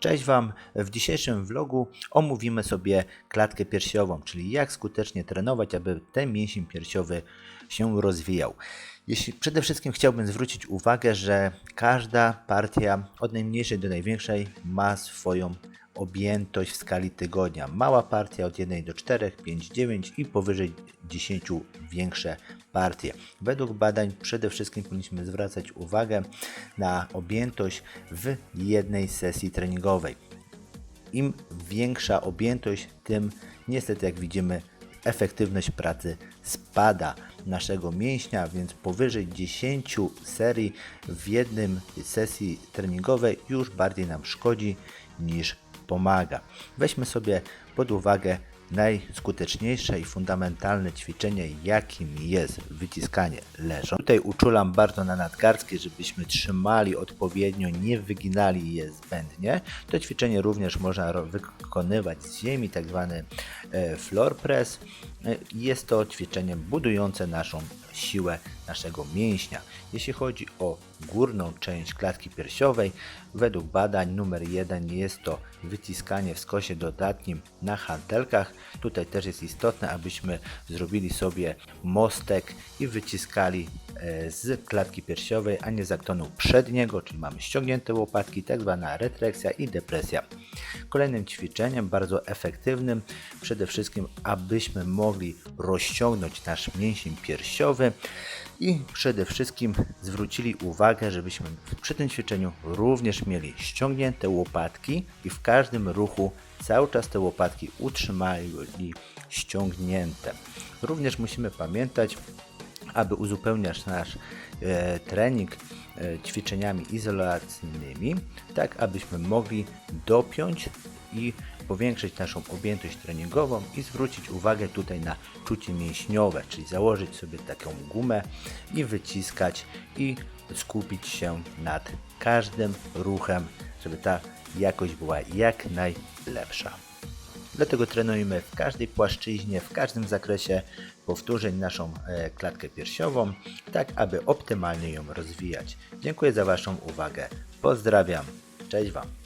Cześć Wam! W dzisiejszym vlogu omówimy sobie klatkę piersiową, czyli jak skutecznie trenować, aby ten mięsień piersiowy się rozwijał. Jeśli przede wszystkim chciałbym zwrócić uwagę, że każda partia od najmniejszej do największej ma swoją objętość w skali tygodnia. Mała partia od 1 do 4, 5, 9 i powyżej 10 większe partie. Według badań przede wszystkim powinniśmy zwracać uwagę na objętość w jednej sesji treningowej. Im większa objętość, tym niestety jak widzimy efektywność pracy spada naszego mięśnia, więc powyżej 10 serii w jednym sesji treningowej już bardziej nam szkodzi niż pomaga. Weźmy sobie pod uwagę najskuteczniejsze i fundamentalne ćwiczenie, jakim jest wyciskanie leżą. Tutaj uczulam bardzo na nadgarstki, żebyśmy trzymali odpowiednio, nie wyginali je zbędnie. To ćwiczenie również można wykonywać z ziemi, tak zwany e, floor press. E, Jest to ćwiczenie budujące naszą siłę naszego mięśnia. Jeśli chodzi o górną część klatki piersiowej, według badań numer jeden jest to wyciskanie w skosie dodatnim na hantelkach. Tutaj też jest istotne, abyśmy zrobili sobie mostek i wyciskali z klatki piersiowej, a nie z aktonu przedniego, czyli mamy ściągnięte łopatki, tak zwana retreksja i depresja. Kolejnym ćwiczeniem, bardzo efektywnym, przede wszystkim, abyśmy mogli rozciągnąć nasz mięsień piersiowy i przede wszystkim zwrócili uwagę, żebyśmy przy tym ćwiczeniu również mieli ściągnięte łopatki i w każdym ruchu cały czas te łopatki utrzymali ściągnięte. Również musimy pamiętać, aby uzupełniać nasz e, trening e, ćwiczeniami izolacyjnymi, tak abyśmy mogli dopiąć i powiększyć naszą objętość treningową i zwrócić uwagę tutaj na czucie mięśniowe, czyli założyć sobie taką gumę i wyciskać i skupić się nad każdym ruchem, żeby ta jakość była jak najlepsza. Dlatego trenujemy w każdej płaszczyźnie, w każdym zakresie powtórzeń naszą e, klatkę piersiową, tak aby optymalnie ją rozwijać. Dziękuję za Waszą uwagę. Pozdrawiam. Cześć Wam.